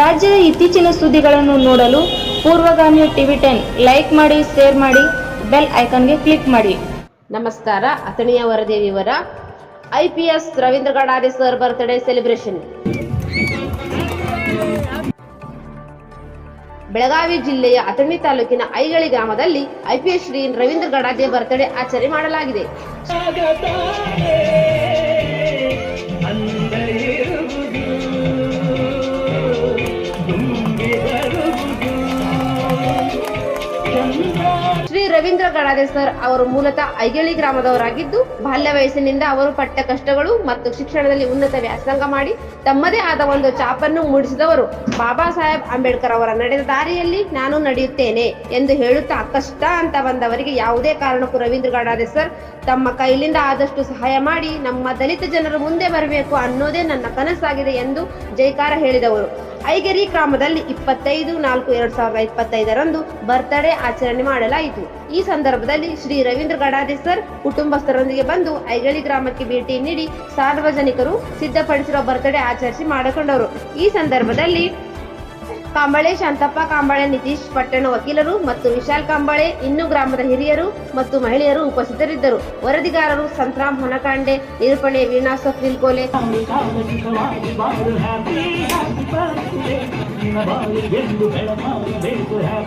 ರಾಜ್ಯದ ಇತ್ತೀಚಿನ ಸುದ್ದಿಗಳನ್ನು ನೋಡಲು ಪೂರ್ವಗಾಮಿ ಟಿವಿ ಟೆನ್ ಲೈಕ್ ಮಾಡಿ, ಶೇರ್ ಮಾಡಿ, ಬೆಲ್ ಐಕಾನ್ಗೆ ಕ್ಲಿಕ್ ಮಾಡಿ. ನಮಸ್ಕಾರ, ಅಥಣಿಯ ವರದಿ ವಿವರ. I Ravindra Gadari sir birthday celebration. Belagavi ಜಿಲ್ಲೆಯ ಅಥಣಿ ತಾಲೂಕಿನ ಐಗಳಿ ಗ್ರಾಮದಲ್ಲಿ ಐಪಿಎಸ್ ಶ್ರೀ ರವೀಂದ್ರ ಗಡಾದೆ ಬರ್ತ್ಡೇ ಆಚರಣೆ ಮಾಡಲಾಗಿದೆ. ರವೀಂದ್ರ ಗಡಾದೆ ಸರ್ ಅವರು ಮೂಲತಃ ಐಗಳಿ ಗ್ರಾಮದವರಾಗಿದ್ದು ಬಾಲ್ಯ ವಯಸ್ಸಿನಿಂದ ಅವರು ಪಟ್ಟ ಕಷ್ಟಗಳು ಮತ್ತು ಶಿಕ್ಷಣದಲ್ಲಿ ಉನ್ನತ ವ್ಯಾಸಂಗ ಮಾಡಿ ತಮ್ಮದೇ ಆದ ಒಂದು ಚಾಪನ್ನು ಮೂಡಿಸಿದವರು ಬಾಬಾ ಸಾಹೇಬ್ ಅಂಬೇಡ್ಕರ್ ಅವರ ನಡೆದ ದಾರಿಯಲ್ಲಿ ನಾನು ನಡೆಯುತ್ತೇನೆ ಎಂದು ಹೇಳುತ್ತಾ ಕಷ್ಟ ಅಂತ ಬಂದವರಿಗೆ ಯಾವುದೇ ಕಾರಣಕ್ಕೂ ರವೀಂದ್ರ ಗಡಾದೆ ಸರ್ ತಮ್ಮ ಕೈಲಿಂದ ಆದಷ್ಟು ಸಹಾಯ ಮಾಡಿ ನಮ್ಮ ದಲಿತ ಜನರು ಮುಂದೆ ಬರಬೇಕು ಅನ್ನೋದೇ ನನ್ನ ಕನಸಾಗಿದೆ ಎಂದು ಜೈಕಾರ ಹೇಳಿದವರು. ಐಗೆರಿ ಗ್ರಾಮದಲ್ಲಿ ಇಪ್ಪತ್ತೈದು ನಾಲ್ಕು ಎರಡ್ ಸಾವಿರದ ಇಪ್ಪತ್ತೈದರಂದು ಬರ್ತ್ಡೇ ಆಚರಣೆ ಮಾಡಲಾಯಿತು. ಈ ಸಂದರ್ಭದಲ್ಲಿ ಶ್ರೀ ರವೀಂದ್ರ ಗಡಾದೆ ಸರ್ ಕುಟುಂಬಸ್ಥರೊಂದಿಗೆ ಬಂದು ಐಗಳಿ ಗ್ರಾಮಕ್ಕೆ ಭೇಟಿ ನೀಡಿ ಸಾರ್ವಜನಿಕರು ಸಿದ್ಧಪಡಿಸಿರುವ ಬರ್ತ್ಡೇ ಆಚರಿಸಿ ಮಾಡಿಕೊಂಡರು. ಈ ಸಂದರ್ಭದಲ್ಲಿ ಕಾಂಬಳೆ, ಶಾಂತಪ್ಪ ಕಾಂಬಳೆ, ನಿತೀಶ್ ಪಟ್ಟಣ ವಕೀಲರು ಮತ್ತು ವಿಶಾಲ್ ಕಾಂಬಳೆ, ಇನ್ನು ಗ್ರಾಮದ ಹಿರಿಯರು ಮತ್ತು ಮಹಿಳೆಯರು ಉಪಸ್ಥಿತರಿದ್ದರು. ವರದಿಗಾರರು ಸಂತರಾಮ್ ಹೊನಕಾಂಡೆ, ನಿರೂಪಣೆ ವೀಣಾ ಸಫ್ರಿಲ್ ಕೋಲೆ. ಸಾಂವಿಧಾನಿಕವಾಗಿ ಬಾಳು